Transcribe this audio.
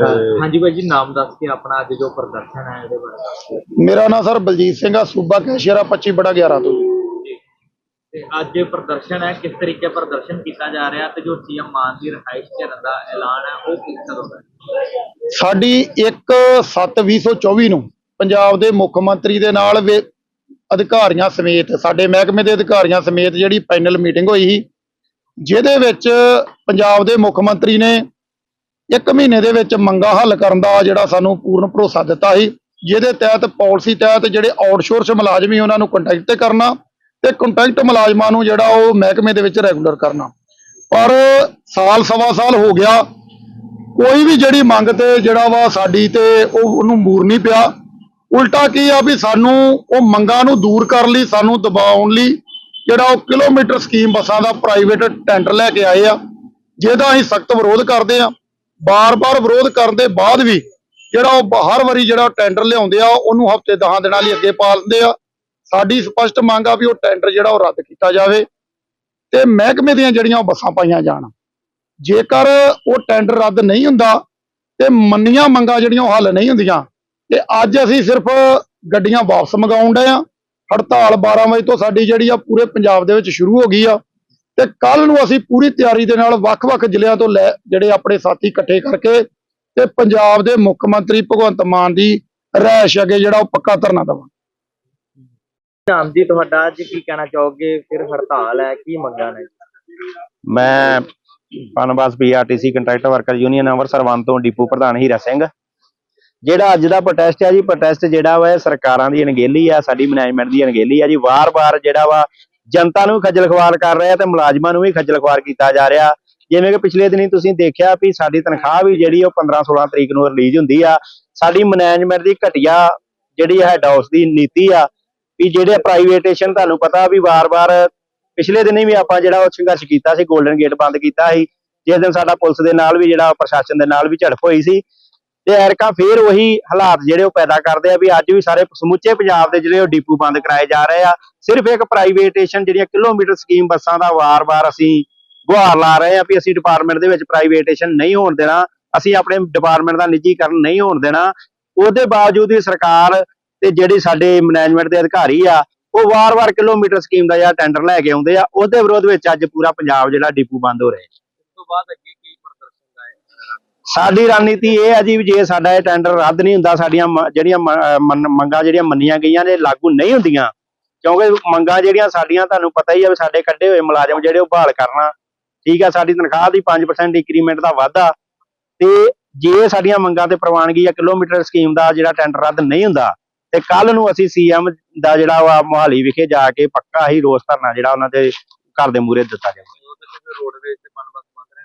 ਹਾਂਜੀ ਭਾਈ ਜੀ ਨਾਮ ਦੱਸ ਕੇ ਆਪਣਾ ਅੱਜ ਜੋ ਪ੍ਰਦਰਸ਼ਨ ਹੈ ਇਹਦੇ ਬਾਰੇ ਦੱਸ ਦਿਓ। ਮੇਰਾ ਨਾਮ ਸਰ ਬਲਜੀਤ ਸਿੰਘ ਆ ਸੂਬਾ ਕੈਸ਼ੀਅਰ ਆ 25 ਬੜਾ 11 ਤੋਂ ਜੀ। ਤੇ ਅੱਜ ਇਹ ਪ੍ਰਦਰਸ਼ਨ ਹੈ ਕਿਸ ਤਰੀਕੇ ਪ੍ਰਦਰਸ਼ਨ ਕੀਤਾ ਜਾ ਰਿਹਾ ਤੇ ਜੋ ਸੀਐਮ ਮਾਨ ਦੀ ਰਿਹਾਇਸ਼ ਕਰਨ ਦਾ ਐਲਾਨ ਹੈ ਉਹ ਕਿਸ ਤਰ੍ਹਾਂ ਦਾ ਹੈ ਸਾਡੀ 1/7/2024 ਨੂੰ ਪੰਜਾਬ ਦੇ ਮੁੱਖ ਮੰਤਰੀ ਦੇ ਨਾਲ ਵੇ- ਅਧਿਕਾਰੀਆਂ ਸਮੇਤ ਸਾਡੇ ਮਹਿਕਮੇ ਦੇ ਅਧਿਕਾਰੀਆਂ ਸਮੇਤ ਜਿਹੜੀ ਪੈਨਲ ਮੀਟਿੰਗ ਹੋਈ ਸੀ ਜਿਹਦੇ ਵਿੱਚ ਪੰਜਾਬ ਦੇ ਮੁੱਖ ਮੰਤਰੀ ਨੇ ਇੱਕ ਮਹੀਨੇ ਦੇ ਵਿੱਚ ਮੰਗਾ ਹੱਲ ਕਰਨ ਦਾ ਜਿਹੜਾ ਸਾਨੂੰ ਪੂਰਨ ਭਰੋਸਾ ਦਿੱਤਾ ਸੀ, ਜਿਹਦੇ ਤਹਿਤ ਪਾਲਿਸੀ ਤਹਿਤ ਜਿਹੜੇ ਆਊਟਸੋਰਸ ਮੁਲਾਜ਼ਮੀ ਉਹਨਾਂ ਨੂੰ ਕੰਟੈਕਟ 'ਤੇ ਕਰਨਾ ਤੇ ਕੰਟੈਕਟ ਮੁਲਾਜ਼ਮਾਂ ਨੂੰ ਜਿਹੜਾ ਉਹ ਮਹਿਕਮੇ ਦੇ ਵਿੱਚ ਰੈਗੂਲਰ ਕਰਨਾ। ਪਰ ਸਾਲ ਸਵਾ ਸਾਲ ਹੋ ਗਿਆ, ਕੋਈ ਵੀ ਜਿਹੜੀ ਮੰਗ ਤੇ ਜਿਹੜਾ ਵਾ ਸਾਡੀ ਤੇ ਉਹ ਉਹਨੂੰ ਮੂਰ ਨਹੀਂ ਪਿਆ। ਉਲਟਾ ਕੀ ਆ ਵੀ ਸਾਨੂੰ ਉਹ ਮੰਗਾਂ ਨੂੰ ਦੂਰ ਕਰਨ ਲਈ, ਸਾਨੂੰ ਦਬਾਉਣ ਲਈ ਜਿਹੜਾ ਉਹ ਕਿਲੋਮੀਟਰ ਸਕੀਮ ਬੱਸਾਂ ਦਾ ਪ੍ਰਾਈਵੇਟ ਟੈਂਡਰ ਲੈ ਕੇ ਆਏ ਆ, ਜਿਹਦਾ ਅਸੀਂ ਸਖਤ ਵਿਰੋਧ ਕਰਦੇ ਆ। ਬਾਰ-ਬਾਰ ਵਿਰੋਧ ਕਰਨ ਦੇ ਬਾਅਦ ਵੀ ਜਿਹੜਾ ਉਹ ਹਰ ਵਾਰੀ ਜਿਹੜਾ ਟੈਂਡਰ ਲਿਆਉਂਦੇ ਆ, ਉਹਨੂੰ ਹਫ਼ਤੇ 10 ਦਿਨਾਂ ਲਈ ਅੱਗੇ ਪਾ ਦਿੰਦੇ ਆ। ਸਾਡੀ ਸਪਸ਼ਟ ਮੰਗ ਆ ਵੀ ਉਹ ਟੈਂਡਰ ਜਿਹੜਾ ਉਹ ਰੱਦ ਕੀਤਾ ਜਾਵੇ ਤੇ ਮਹਿਕਮੇ ਦੀਆਂ ਜਿਹੜੀਆਂ ਉਹ ਬੱਸਾਂ ਪਾਈਆਂ ਜਾਣ। ਜੇਕਰ ਉਹ ਟੈਂਡਰ ਰੱਦ ਨਹੀਂ ਹੁੰਦਾ ਤੇ ਮੰਨੀਆਂ ਮੰਗਾਂ ਜਿਹੜੀਆਂ ਉਹ ਹੱਲ ਨਹੀਂ ਹੁੰਦੀਆਂ, ਤੇ ਅੱਜ ਅਸੀਂ ਸਿਰਫ ਗੱਡੀਆਂ ਵਾਪਸ ਮੰਗਾਉਣ ਡਏ ਆ। ਹੜਤਾਲ 12 ਵਜੇ ਤੋਂ ਸਾਡੀ ਜਿਹੜੀ ਆ ਪੂਰੇ ਪੰਜਾਬ ਦੇ ਵਿੱਚ ਸ਼ੁਰੂ ਹੋ ਗਈ ਆ। ਤੇ ਕੱਲ ਨੂੰ ਅਸੀਂ ਪੂਰੀ ਤਿਆਰੀ ਦੇ ਨਾਲ ਵੱਖ-ਵੱਖ ਜ਼ਿਲ੍ਹਿਆਂ ਤੋਂ ਲੈ ਜਿਹੜੇ ਆਪਣੇ ਸਾਥੀ ਇਕੱਠੇ ਕਰਕੇ ਤੇ ਪੰਜਾਬ ਦੇ ਮੁੱਖ ਮੰਤਰੀ ਭਗਵੰਤ ਮਾਨ ਦੀ ਰਹਿਸ਼ ਅੱਗੇ ਜਿਹੜਾ ਉਹ ਪੱਕਾ ਧਰਨਾ ਦੇਵਾਂ ਨਾਮ ਜੀ ਤੁਹਾਡਾ ਅੱਜ ਕੀ ਕਹਿਣਾ ਚਾਹੋਗੇ? ਫਿਰ ਹੜਤਾਲ ਹੈ ਕੀ ਮੰਗਾਂ ਨੇ? ਮੈਂ ਪਨਵਾਸ PRTC contractor worker union Amritsar one ਤੋਂ ਡਿਪੂ ਪ੍ਰਧਾਨ ਹੀਰਾ ਸਿੰਘ। ਜਿਹੜਾ ਅੱਜ ਦਾ ਪ੍ਰੋਟੈਸਟ ਹੈ ਜੀ ਪ੍ਰੋਟੈਸਟ ਜਿਹੜਾ ਵਾ ਸਰਕਾਰਾਂ ਦੀ ਅਣਗਹਿਲੀ ਆ ਸਾਡੀ ਮੈਨੇਜਮੈਂਟ ਦੀ ਅਣਗਹਿਲੀ ਆ ਜੀ। ਵਾਰ-ਵਾਰ ਜਿਹੜਾ ਵਾ ਜਨਤਾ ਨੂੰ ਵੀ ਖੱਜਲ ਖਵਾਰ ਕਰ ਰਿਹਾ ਤੇ ਮੁਲਾਜ਼ਮਾਂ ਨੂੰ ਵੀ ਖੱਜਲ ਖਵਾਰ ਕੀਤਾ ਜਾ ਰਿਹਾ। ਜਿਵੇਂ ਕਿ ਪਿਛਲੇ ਦਿਨੀ ਤੁਸੀਂ ਦੇਖਿਆ ਵੀ ਸਾਡੀ ਤਨਖਾਹ ਵੀ ਜਿਹੜੀ ਉਹ 15-16 ਤਰੀਕ ਨੂੰ ਰਿਲੀਜ਼ ਹੁੰਦੀ ਆ। ਸਾਡੀ ਮੈਨੇਜਮੈਂਟ ਦੀ ਘਟੀਆ ਜਿਹੜੀ ਹੈ ਹਾਊਸ ਦੀ ਨੀਤੀ ਆ ਵੀ ਜਿਹੜੇ ਪ੍ਰਾਈਵੇਟੇਸ਼ਨ ਤੁਹਾਨੂੰ ਪਤਾ ਵੀ ਵਾਰ-ਵਾਰ ਪਿਛਲੇ ਦਿਨੀ ਵੀ ਆਪਾਂ ਜਿਹੜਾ ਉਹ ਸੰਘਰਸ਼ ਕੀਤਾ ਸੀ 골ਡਨ ਗੇਟ ਬੰਦ ਕੀਤਾ ਸੀ। ਜਿਸ ਦਿਨ ਸਾਡਾ ਪੁਲਿਸ ਦੇ ਨਾਲ ਵੀ ਜਿਹੜਾ ਪ੍ਰਸ਼ਾਸਨ ਦੇ ਨਾਲ ਵੀ ਝੜਪ ਹੋਈ ਸੀ। ਤੇ ਐਰਕਾ ਫੇਰ ਉਹੀ ਹਾਲਾਤ ਜਿਹੜੇ ਉਹ ਪੈਦਾ ਕਰਦੇ ਆ ਵੀ ਅੱਜ ਵੀ ਸਾਰੇ ਸਮੁੱਚੇ ਪੰਜਾਬ ਦੇ ਜਿਹੜੇ ਉਹ ਡਿਪੂ ਬੰਦ ਕਰਾਏ ਜਾ ਰਹੇ ਆ। ਸਿਰਫ ਇੱਕ ਪ੍ਰਾਈਵੇਟੇਸ਼ਨ ਜਿਹੜੀਆਂ ਕਿਲੋਮੀਟਰ ਸਕੀਮ ਬੱਸਾਂ ਦਾ ਵਾਰ-ਵਾਰ ਅਸੀਂ ਗੁਹਾਰ ਲਾ ਰਹੇ ਆ ਵੀ ਅਸੀਂ ਡਿਪਾਰਟਮੈਂਟ ਦੇ ਵਿੱਚ ਪ੍ਰਾਈਵੇਟੇਸ਼ਨ ਨਹੀਂ ਹੋਣ ਦੇਣਾ, ਅਸੀਂ ਆਪਣੇ ਡਿਪਾਰਟਮੈਂਟ ਦਾ ਨਿੱਜੀਕਰਨ ਨਹੀਂ ਹੋਣ ਦੇਣਾ। ਉਹਦੇ ਬਾਵਜੂਦ ਵੀ ਸਰਕਾਰ ਤੇ ਜਿਹੜੀ ਸਾਡੇ ਮੈਨੇਜਮੈਂਟ ਦੇ ਅਧਿਕਾਰੀ ਆ, ਉਹ ਵਾਰ-ਵਾਰ ਕਿਲੋਮੀਟਰ ਸਕੀਮ ਦਾ ਜਿਹੜਾ ਟੈਂਡਰ ਲੈ ਕੇ ਆਉਂਦੇ ਆ, ਉਹਦੇ ਵਿਰੋਧ ਵਿੱਚ ਅੱਜ ਪੂਰਾ ਪੰਜਾਬ ਜਿਹੜਾ ਡੀਪੂ ਬੰਦ ਹੋ ਰਿਹਾ ਇਸ ਤੋਂ ਬਾਅਦ ਅੱਗੇ ਕੀ ਪ੍ਰਦਰਸ਼ਨ ਦਾ ਹੈ ਸਾਡੀ ਰਣਨੀਤੀ ਇਹ ਹੈ ਜੀ ਜੇ ਸਾਡਾ ਇਹ ਟੈਂਡਰ ਰੱਦ ਨਹੀਂ ਹੁੰਦਾ, ਸਾਡੀਆਂ ਜਿਹੜੀਆਂ ਮੰਗਾਂ ਜਿਹੜੀਆਂ ਮੰਨੀਆਂ ਗਈਆਂ ਨੇ, ਲਾਗੂ ਨਹੀਂ ਹੁੰਦੀਆਂ। ਕਿਉਂਕਿ ਮੰਗਾਂ ਜਿਹੜੀਆਂ ਸਾਡੀਆਂ ਤੁਹਾਨੂੰ ਪਤਾ ਹੀ ਆ ਵੀ ਸਾਡੇ ਕੱਢੇ ਹੋਏ ਮੁਲਾਜ਼ਮ ਜਿਹੜੇ ਉਹ ਬਹਾਲ ਕਰਨਾ, ਠੀਕ ਆ, ਸਾਡੀ ਤਨਖਾਹ ਦੀ 5% ਇੰਕਰੀਮੈਂਟ ਦਾ ਵਾਧਾ। ਤੇ ਜੇ ਸਾਡੀਆਂ ਮੰਗਾਂ ਤੇ ਪ੍ਰਵਾਨਗੀ ਆ ਕਿਲੋਮੀਟਰ ਸਕੀਮ ਦਾ ਜਿਹੜਾ ਟੈਂਡਰ ਰੱਦ ਨਹੀਂ ਹੁੰਦਾ, ਤੇ ਕੱਲ ਨੂੰ ਅਸੀਂ ਸੀਐਮ ਦਾ ਜਿਹੜਾ ਵਾ ਮੋਹਾਲੀ ਵਿਖੇ ਜਾ ਕੇ ਪੱਕਾ ਹੀ ਰੋਸ ਧਰਨਾ ਜਿਹੜਾ ਉਹਨਾਂ ਦੇ ਘਰ ਦੇ ਮੂਹਰੇ ਦਿੱਤਾ ਜਾਵੇ ਉਹ ਰੋਡਵੇਜ਼ ਤੇ ਪਨਬਸ ਬੰਦ ਰਹੇ